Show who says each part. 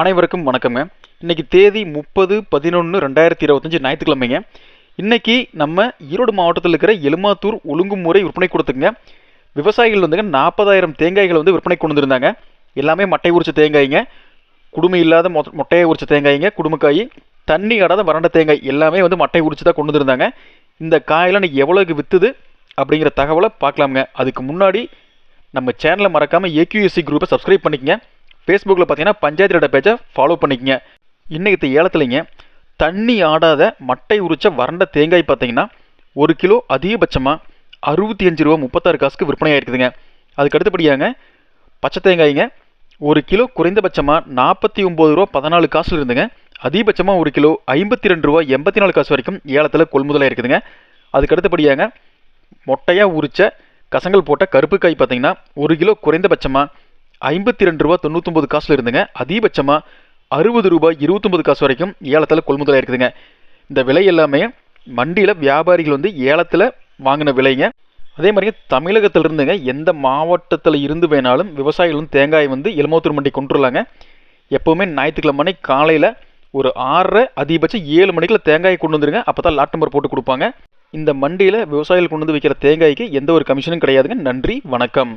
Speaker 1: அனைவருக்கும் வணக்கங்க. இன்றைக்கி தேதி முப்பது பதினொன்று ரெண்டாயிரத்தி இருபத்தஞ்சி ஞாயிற்றுக்கிழமைங்க. இன்றைக்கி நம்ம ஈரோடு மாவட்டத்தில் இருக்கிற எலுமாத்தூர் ஒழுங்குமுறை விற்பனை கொடுத்துங்க விவசாயிகள் வந்துங்க நாற்பதாயிரம் தேங்காய்கள் வந்து விற்பனை கொண்டு வந்திருந்தாங்க. எல்லாமே மட்டை உரிச்ச தேங்காய்ங்க. குடுமை இல்லாத மொ மொட்டையை உரிச்ச தேங்காய்ங்க குடும்பக்காய் தண்ணி அடாத வறண்ட தேங்காய் எல்லாமே வந்து மட்டை உரிச்சு தான் கொண்டு வந்திருந்தாங்க. இந்த காயெல்லாம் இன்னைக்கு எவ்வளோக்கு விற்றுது அப்படிங்கிற தகவலை பார்க்கலாமுங்க. அதுக்கு முன்னாடி நம்ம சேனலை மறக்காமல் ஏக்யூஎஸ்சி குரூப்பை சப்ஸ்கிரைப் பண்ணிக்கங்க. ஃபேஸ்புக்கில் பார்த்தீங்கன்னா பஞ்சாயத்து பேஜை ஃபாலோ பண்ணிக்கங்க. இன்றைக்கி ஏலத்துலைங்க தண்ணி ஆடாத மட்டை உரிச்ச வறண்ட தேங்காய் பார்த்தீங்கன்னா ஒரு கிலோ அதிகபட்சமாக அறுபத்தி அஞ்சு ரூபா முப்பத்தாறு காசுக்கு விற்பனையாக இருக்குதுங்க அதுக்கு அடுத்தபடியாங்க பச்சை தேங்காய்ங்க ஒரு கிலோ குறைந்தபட்சமாக நாற்பத்தி ஒம்பது ரூபா பதினாலு காசில் இருந்துங்க. அதிகபட்சமாக ஒரு கிலோ ஐம்பத்தி ரெண்டு ரூபா எண்பத்தி நாலு காசு வரைக்கும் ஏலத்தில் கொள்முதலாக இருக்குதுங்க அதுக்கு அடுத்தபடியாங்க மொட்டையாக உரித்த கசங்கள் போட்ட கருப்பு காய் பார்த்தீங்கன்னா ஒரு கிலோ குறைந்தபட்சமாக ஐம்பத்தி ரெண்டு ரூபா தொண்ணூத்தொம்பது காசுல இருந்துங்க. அதிகபட்சமாக அறுபது ரூபாய் இருபத்தொம்பது காசு வரைக்கும் ஏலத்தில் கொள்முதலாக இருக்குதுங்க இந்த விலை எல்லாமே மண்டியில் வியாபாரிகள் வந்து ஏலத்தில் வாங்கின விலைங்க. அதே மாதிரி தமிழகத்தில் இருந்துங்க எந்த மாவட்டத்தில் இருந்து வேணாலும் விவசாயிகள் வந்து தேங்காய் வந்து எலுமோத்தூர் மண்டி கொண்டுருலாங்க. எப்போவுமே ஞாயிற்றுக்கிழமை காலையில் ஒரு ஆறரை அதிகபட்சம் ஏழு மணிக்குள்ள தேங்காயை கொண்டு வந்துருங்க. அப்போ தான் லாட் நம்பர் போட்டு கொடுப்பாங்க. இந்த மண்டியில் விவசாயிகள் கொண்டு வந்து வைக்கிற தேங்காய்க்கு எந்த ஒரு கமிஷனும் கிடையாதுங்க. நன்றி வணக்கம்.